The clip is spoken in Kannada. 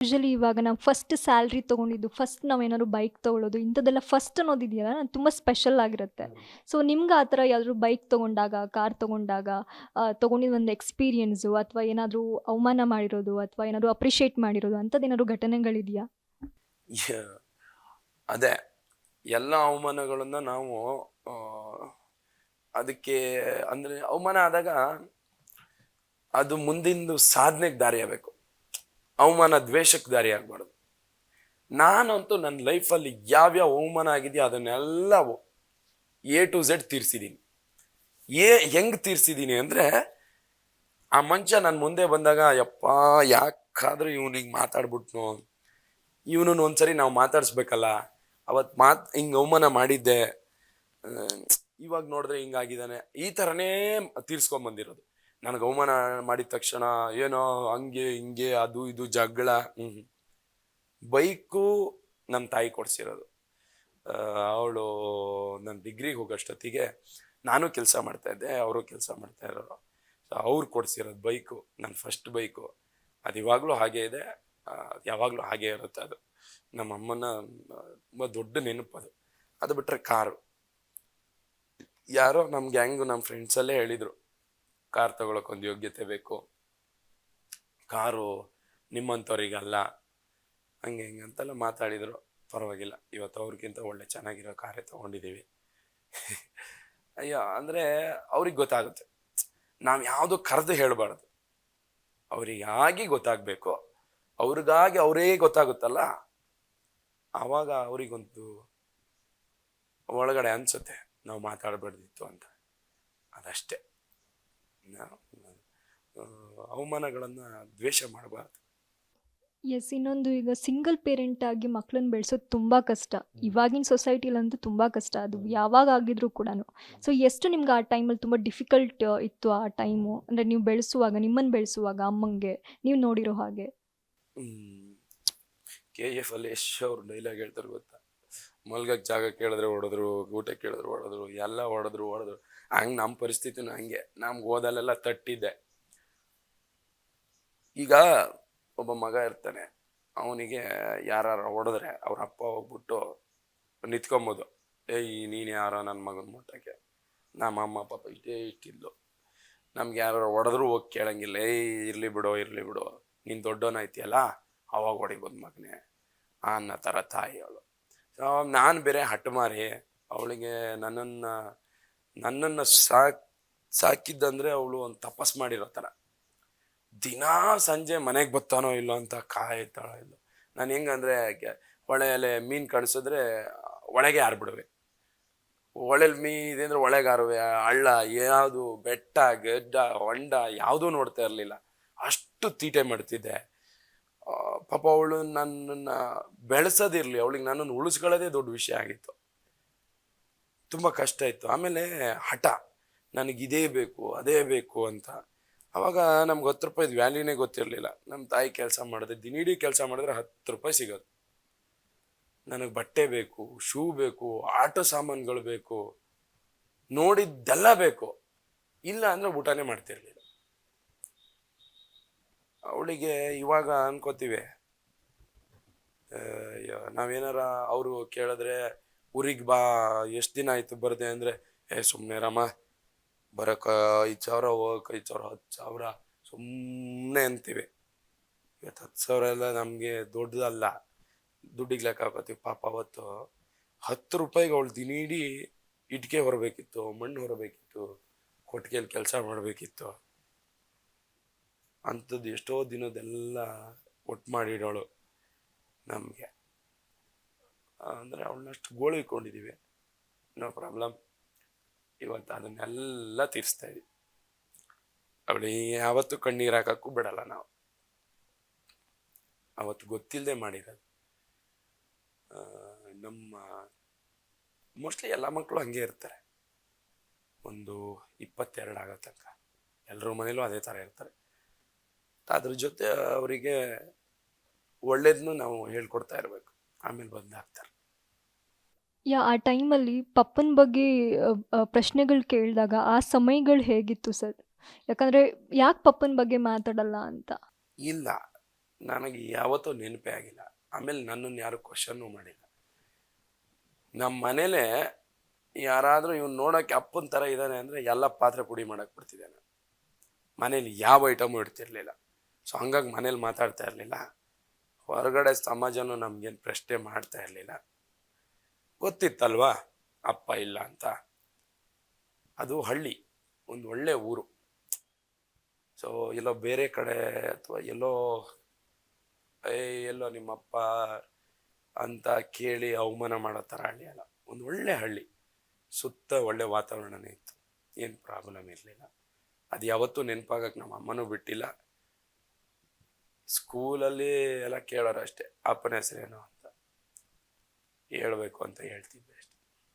ಯೂಶಲಿ ಇವಾಗ ನಾವು ಫಸ್ಟ್ ಸ್ಯಾಲ್ರಿ ತೊಗೊಂಡಿದ್ದು ಫಸ್ಟ್ ನಾವೇನಾದ್ರು ಬೈಕ್ ತೊಗೊಳ್ಳೋದು ಇಂಥದ್ದೆಲ್ಲ ಫಸ್ಟ್ ಅನ್ನೋದಿದೆಯಲ್ಲ ನಾನು ತುಂಬ ಸ್ಪೆಷಲ್ ಆಗಿರುತ್ತೆ. ಸೊ ನಿಮ್ಗೆ ಆ ಥರ ಯಾವ್ದಾದ್ರು ಬೈಕ್ ತೊಗೊಂಡಾಗ ಕಾರ್ ತೊಗೊಂಡಾಗ ತೊಗೊಂಡಿದ್ದ ಒಂದು ಎಕ್ಸ್ಪೀರಿಯನ್ಸು ಅಥವಾ ಏನಾದರೂ ಅವಮಾನ ಮಾಡಿರೋದು ಅಥವಾ ಏನಾದರೂ ಅಪ್ರಿಷಿಯೇಟ್ ಮಾಡಿರೋದು ಅಂಥದ್ದೇನಾದ್ರು ಘಟನೆಗಳಿದೆಯಾ? ಯ- ಅದೇ. ಎಲ್ಲ ಅವಮಾನಗಳನ್ನು ನಾವು ಅದಕ್ಕೆ ಅಂದರೆ ಅವಮಾನ ಆದಾಗ ಅದು ಮುಂದಿಂದು ಸಾಧನೆಗೆ ದಾರಿ ಆಗಬೇಕು ಅವಮಾನ ದ್ವೇಷಕ್ಕೆ ದಾರಿಯಾಗಬಾರ್ದು ನಾನಂತೂ ನನ್ನ ಲೈಫಲ್ಲಿ ಯಾವ್ಯಾವ ಅವಮಾನ ಆಗಿದೆಯೋ ಅದನ್ನೆಲ್ಲ ಎ ಟು ಝೆಡ್ ತೀರ್ಸಿದ್ದೀನಿ ಏ ಹೆಂಗ್ ತೀರ್ಸಿದ್ದೀನಿ ಅಂದರೆ ಆ ಮಂಚ ನನ್ನ ಮುಂದೆ ಬಂದಾಗ, ಯಪ್ಪ, ಯಾಕಾದ್ರೂ ಇವನಿಗೆ ಮಾತಾಡ್ಬಿಟ್ನು? ಇವನನ್ನು ಒಂದ್ಸರಿ ನಾವು ಮಾತಾಡಿಸ್ಬೇಕಲ್ಲ? ಅವತ್ತು ಮಾತ್, ಹಿಂಗೆ ಅವಮಾನ ಮಾಡಿದ್ದೆ. ಇವಾಗ ನೋಡಿದ್ರೆ ಹಿಂಗಾಗಿದ್ದಾನೆ ಈ ಥರನೇ ತೀರ್ಸ್ಕೊಂಬಂದಿರೋದು. ನನಗೆ ಅವಮಾನ ಮಾಡಿದ ತಕ್ಷಣ ಏನೋ ಹಂಗೆ ಹಿಂಗೆ ಅದು ಇದು ಜಗಳ. ಹ್ಞೂ ಬೈಕು ನಮ್ಮ ತಾಯಿ ಕೊಡ್ಸಿರೋದು. ಅವಳು ನನ್ನ ಡಿಗ್ರಿಗೆ ಹೋಗೋಷ್ಟೊತ್ತಿಗೆ ನಾನು ಕೆಲಸ ಮಾಡ್ತಾ ಇದ್ದೆ ಅವರು ಕೆಲಸ ಮಾಡ್ತಾ ಇರೋರು. ಸೊ ಅವ್ರು ಕೊಡ್ಸಿರೋದು ಬೈಕು ನನ್ನ ಫಸ್ಟ್ ಬೈಕು. ಅದು ಇವಾಗಲೂ ಹಾಗೆ ಇದೆ. ಅದು ಯಾವಾಗಲೂ ಹಾಗೆ ಇರುತ್ತೆ ಅದು. ನಮ್ಮ ಅಮ್ಮನ ತುಂಬ ದೊಡ್ಡ ನೆನಪು ಅದು. ಅದು ಬಿಟ್ಟರೆ ಕಾರು. ಯಾರೋ ನಮ್ಮ ಗ್ಯಾಂಗು ನಮ್ಮ ಫ್ರೆಂಡ್ಸಲ್ಲೇ ಹೇಳಿದರು. ಕಾರ್ ತಗೊಳಕ್ಕೆ ಒಂದು ಯೋಗ್ಯತೆ ಬೇಕು. ಕಾರು ನಿಮ್ಮಂಥವ್ರಿಗಲ್ಲ ಹಂಗೆ ಹಿಂಗೆ ಅಂತೆಲ್ಲ ಮಾತಾಡಿದರು. ಪರವಾಗಿಲ್ಲ. ಇವತ್ತು ಅವ್ರಿಗಿಂತ ಒಳ್ಳೆ ಚೆನ್ನಾಗಿರೋ ಕಾರೇ ತೊಗೊಂಡಿದ್ದೀವಿ. ಅಯ್ಯೋ, ಅಂದರೆ ಅವ್ರಿಗೆ ಗೊತ್ತಾಗುತ್ತೆ. ನಾವು ಯಾವುದು ಕರೆದು ಹೇಳಬಾರ್ದು. ಅವರಿಗಾಗಿ ಗೊತ್ತಾಗಬೇಕು. ಅವ್ರಿಗಾಗಿ ಅವರೇ ಗೊತ್ತಾಗುತ್ತಲ್ಲ? ಆವಾಗ ಅವರಿಗೊಂದು ಒಳಗಡೆ ಅನಿಸುತ್ತೆ. ನಾವು ಮಾತಾಡಬಾರ್ದಿತ್ತು ಅಂತ. ಅದಷ್ಟೇ. ಅವಮಾನಗಳನ್ನು ದ್ವೇಷ ಮಾಡಬಾರ್ದು. ಎಸ್ ಇನ್ನೊಂದು ಈಗ ಸಿಂಗಲ್ ಪೇರೆಂಟ್ ಆಗಿ ಮಕ್ಕಳನ್ನ ಬೆಳೆಸೋದು ತುಂಬ ಕಷ್ಟ. ಇವಾಗಿನ ಸೊಸೈಟಿಲಂತೂ ತುಂಬ ಕಷ್ಟ. ಅದು ಯಾವಾಗ ಆಗಿದ್ರು ಕೂಡ ಸೊ ಎಷ್ಟು ನಿಮ್ಗೆ ಆ ಟೈಮಲ್ಲಿ ತುಂಬ ಡಿಫಿಕಲ್ಟ್ ಇತ್ತು ಆ ಟೈಮು ಅಂದರೆ ನೀವು ಬೆಳೆಸುವಾಗ ನಿಮ್ಮನ್ನು ಬೆಳೆಸುವಾಗ ಅಮ್ಮಂಗೆ ನೀವು ನೋಡಿರೋ ಹಾಗೆ? ಕೆ ಎಫ್ ಅಲ್ಲಿ ಯಶ್ ಅವ್ರು ಡೈಲಾಗ್ ಹೇಳ್ತಾರೆ ಗೊತ್ತಾ? ಮಲ್ಗಕ್ಕೆ ಜಾಗ ಕೇಳಿದ್ರೆ ಹೊಡೆದ್ರು ಊಟ ಕೇಳಿದ್ರು ಹೊಡೆದ್ರು, ಎಲ್ಲ ಹೊಡೆದ್ರು ಹೊಡೆದ್ರು. ಹಂಗೆ ನಮ್ಮ ಪರಿಸ್ಥಿತಿನೂ ಹಂಗೆ. ನಮ್ಗೆ ಓದಲ್ಲೆಲ್ಲ ತಟ್ಟಿದ್ದೆ. ಈಗ ಒಬ್ಬ ಮಗ ಇರ್ತಾನೆ. ಅವನಿಗೆ ಯಾರು ಹೊಡೆದ್ರೆ ಅವ್ರ ಅಪ್ಪ ಹೋಗ್ಬಿಟ್ಟು ನಿಂತ್ಕೊಂಬೋದು. ಏಯ್, ನೀನು ಯಾರೋ ನನ್ನ ಮಗನ ಮುಟ್ಟಕ್ಕೆ? ನಮ್ಮ ಅಮ್ಮ, ಪಾಪ ಇಷ್ಟೇ ಇಷ್ಟಿದ್ಲು ನಮ್ಗೆ ಯಾರು ಹೊಡೆದ್ರು ಹೋಗಿ ಕೇಳಂಗಿಲ್ಲ. ಏಯ್, ಇರಲಿ ಬಿಡೋ ಇರಲಿ ಬಿಡೋ. ನೀನು ದೊಡ್ಡೋನಾಯ್ತಿಯಲ್ಲ ಅವಾಗ ಹೊಡಿಬೋದು ಮಗನೇ. ಅನ್ನೋ ಥರ ತಾಯಿ ಅವಳು. ನಾನು ಬೇರೆ ಹಠ ಮಾರಿ ಅವಳಿಗೆ ನನ್ನನ್ನು ನನ್ನನ್ನು ಸಾಕ್, ಸಾಕಿದ್ದಂದರೆ ಅವಳು ಒಂದು ತಪಸ್ ಮಾಡಿರೋ ಥರ ದಿನಾ ಸಂಜೆ ಮನೆಗೆ ಬತ್ತಾನೋ ಇಲ್ಲೋ ಅಂತ ಕಾಯ್ತಾಳೋ ಇಲ್ಲ. ನಾನು ಹೆಂಗಂದರೆ ಹೊಳೆಯಲ್ಲಿ ಮೀನು ಕಳಿಸಿದ್ರೆ ಒಳಗೆ ಹಾರ್ಬಿಡುವೆ ಹೊಳೆಲ್ ಮೀನು ಇದೆ ಅಂದರೆ ಒಳಗೆ ಹಾರುವೆ ಹಳ್ಳ, ಯಾವುದು ಬೆಟ್ಟ, ಗಡ್ಡ, ಹೊಂಡ ಯಾವುದೂ ನೋಡ್ತಾ ಇರಲಿಲ್ಲ. ಅಷ್ಟು ತೀಟೆ ಮಾಡ್ತಿದ್ದೆ. ಪಾಪ ಅವಳು ನನ್ನನ್ನು ಬೆಳೆಸೋದಿರಲಿ, ಅವಳಿಗೆ ನನ್ನನ್ನು ಉಳಿಸ್ಕೊಳ್ಳೋದೇ ದೊಡ್ಡ ವಿಷಯ ಆಗಿತ್ತು. ತುಂಬ ಕಷ್ಟ ಇತ್ತು. ಆಮೇಲೆ ಹಠ ಇದೇ ಬೇಕು, ಅದೇ ಬೇಕು ಅಂತ. ಅವಾಗ ನಮ್ಗೆ ಹತ್ತು ರೂಪಾಯಿದು ವ್ಯಾಲ್ಯೂನೇ ಗೊತ್ತಿರಲಿಲ್ಲ. ನಮ್ಮ ತಾಯಿ ಕೆಲಸ ಮಾಡಿದ್ರೆ ದಿನಿಡೀ ಕೆಲಸ ಮಾಡಿದ್ರೆ ಹತ್ತು ರೂಪಾಯಿ ಸಿಗೋದು. ನನಗೆ ಬಟ್ಟೆ ಬೇಕು, ಶೂ ಬೇಕು, ಆಟೋ ಸಾಮಾನುಗಳು ಬೇಕು, ನೋಡಿದ್ದೆಲ್ಲ ಬೇಕು. ಇಲ್ಲ ಅಂದರೆ ಊಟನೇ ಮಾಡ್ತಿರ್ಲಿಲ್ಲ. ಅವಳಿಗೆ ಇವಾಗ ಅನ್ಕೋತೀವಿ. ನಾವೇನಾರ ಅವರು ಕೇಳಿದ್ರೆ ಊರಿಗೆ ಬಾ, ಎಷ್ಟು ದಿನ ಆಯಿತು ಬರದೆ ಅಂದರೆ, ಏ ಸುಮ್ಮನೆ ರಾಮ ಬರೋಕೆ ಐದು ಸಾವಿರ ಹೋಗಕ್ಕೆ ಐದು ಸಾವಿರ ಹತ್ತು ಸಾವಿರ ಸುಮ್ಮನೆ ಅಂತೀವಿ. ಇವತ್ತು ಹತ್ತು ಸಾವಿರ ಎಲ್ಲ ನಮಗೆ ದೊಡ್ಡದಲ್ಲ. ದುಡ್ಡಿಗೆ ಲೆಕ್ಕ ಹಾಕೋತೀವಿ. ಪಾಪ ಅವತ್ತು ಹತ್ತು ರೂಪಾಯಿಗೆ ಅವಳು ದಿನೀಡೀ ಇಟ್ಕೆ ಹೊರಬೇಕಿತ್ತು, ಮಣ್ಣು ಹೊರಬೇಕಿತ್ತು ಕೊಟ್ಟಿಗೆಯಲ್ಲಿ ಕೆಲಸ ಮಾಡಬೇಕಿತ್ತು. ಅಂಥದ್ದು ಎಷ್ಟೋ ದಿನದೆಲ್ಲ ಒಟ್ಟು ಮಾಡಿಡೋಳು ನಮಗೆ. ಅಂದರೆ ಅವಳನ್ನಷ್ಟು ಗೋಳು ಇಟ್ಕೊಂಡಿದ್ದೀವಿ ನೋ ಪ್ರಾಬ್ಲಮ್. ಇವತ್ತು ಅದನ್ನೆಲ್ಲ ತೀರಿಸ್ತಾ ಇದ್ವಿ. ಅವಳು ಯಾವತ್ತು ಕಣ್ಣೀರು ಹಾಕಕ್ಕೂ ಬಿಡಲ್ಲ ನಾವು. ಅವತ್ತು ಗೊತ್ತಿಲ್ಲದೆ ಮಾಡಿರೋದು. ನಮ್ಮ ಮೋಸ್ಟ್ಲಿ ಎಲ್ಲ ಮಕ್ಕಳು ಹಂಗೆ ಇರ್ತಾರೆ. ಒಂದು ಇಪ್ಪತ್ತೆರಡು ಆಗೋ ತನಕ. ಎಲ್ಲರ ಮನೇಲೂ ಅದೇ ಥರ ಇರ್ತಾರೆ. ಅದ್ರ ಜೊತೆ ಅವರಿಗೆ ಒಳ್ಳೇದನ್ನು ನಾವು ಹೇಳ್ಕೊಡ್ತಾ ಇರಬೇಕು. ಆಮೇಲೆ ಬಂದಾಗ್ತಾರೆ ಯಾ ಆ ಟೈಮಲ್ಲಿ ಪಪ್ಪನ ಬಗ್ಗೆ ಪ್ರಶ್ನೆಗಳು ಕೇಳಿದಾಗ ಆ ಸಮಯಗಳು ಹೇಗಿತ್ತು ಸರ್? ಯಾಕಂದರೆ ಯಾಕೆ ಪಪ್ಪನ ಬಗ್ಗೆ ಮಾತಾಡಲ್ಲ ಅಂತ? ಇಲ್ಲ. ನನಗೆ ಯಾವತ್ತೂ ನೆನಪೇ ಆಗಿಲ್ಲ. ಆಮೇಲೆ ನನ್ನನ್ನು ಯಾರು ಕ್ವಶನ್ನು ಮಾಡಿಲ್ಲ. ನಮ್ಮ ಮನೇಲೆ ಯಾರಾದರೂ ಇವ್ನು ನೋಡೋಕ್ಕೆ ಅಪ್ಪನ ಥರ ಇದ್ದಾನೆ ಅಂದರೆ ಎಲ್ಲ ಪಾತ್ರೆ ಪುಡಿ ಮಾಡಕ್ಕೆ ಬಿಡ್ತಿದ್ದಾನೆ ಮನೇಲಿ ಯಾವ ಐಟಮು ಇಡ್ತಿರ್ಲಿಲ್ಲ. ಸೊ ಹಂಗಾಗಿ ಮನೇಲಿ ಮಾತಾಡ್ತಾ ಇರಲಿಲ್ಲ. ಹೊರಗಡೆ ಸಮಾಜನೂ ನಮಗೇನು ಪ್ರಶ್ನೆ ಮಾಡ್ತಾ ಇರಲಿಲ್ಲ. ಗೊತ್ತಿತ್ತಲ್ವಾ? ಅಪ್ಪ ಇಲ್ಲ ಅಂತ. ಅದು ಹಳ್ಳಿ, ಒಂದು ಒಳ್ಳೆ ಊರು. ಸೊ ಎಲ್ಲೋ ಬೇರೆ ಕಡೆ ಅಥವಾ ಎಲ್ಲೋ, ಏ, ಎಲ್ಲೋ ನಿಮ್ಮಪ್ಪ ಅಂತ ಕೇಳಿ ಅವಮಾನ ಮಾಡೋ ಥರ ಹಳ್ಳಿ ಅಲ್ಲ. ಒಂದು ಒಳ್ಳೆ ಹಳ್ಳಿ. ಸುತ್ತ ಒಳ್ಳೆ ವಾತಾವರಣನೇ ಇತ್ತು. ಏನು ಪ್ರಾಬ್ಲಮ್ ಇರಲಿಲ್ಲ. ಅದು ಯಾವತ್ತೂ ನೆನಪಾಗಕ್ಕೆ ನಮ್ಮ ಅಮ್ಮನೂ ಬಿಟ್ಟಿಲ್ಲ. ಸ್ಕೂಲಲ್ಲಿ ಎಲ್ಲ ಕೇಳೋರು ಅಷ್ಟೇ ಅಪ್ಪನ ಹೆಸರೇನು ಅಂತ ಹೇಳ್ಬೇಕು ಅಂತ ಹೇಳ್ತಿದ್ದೆ.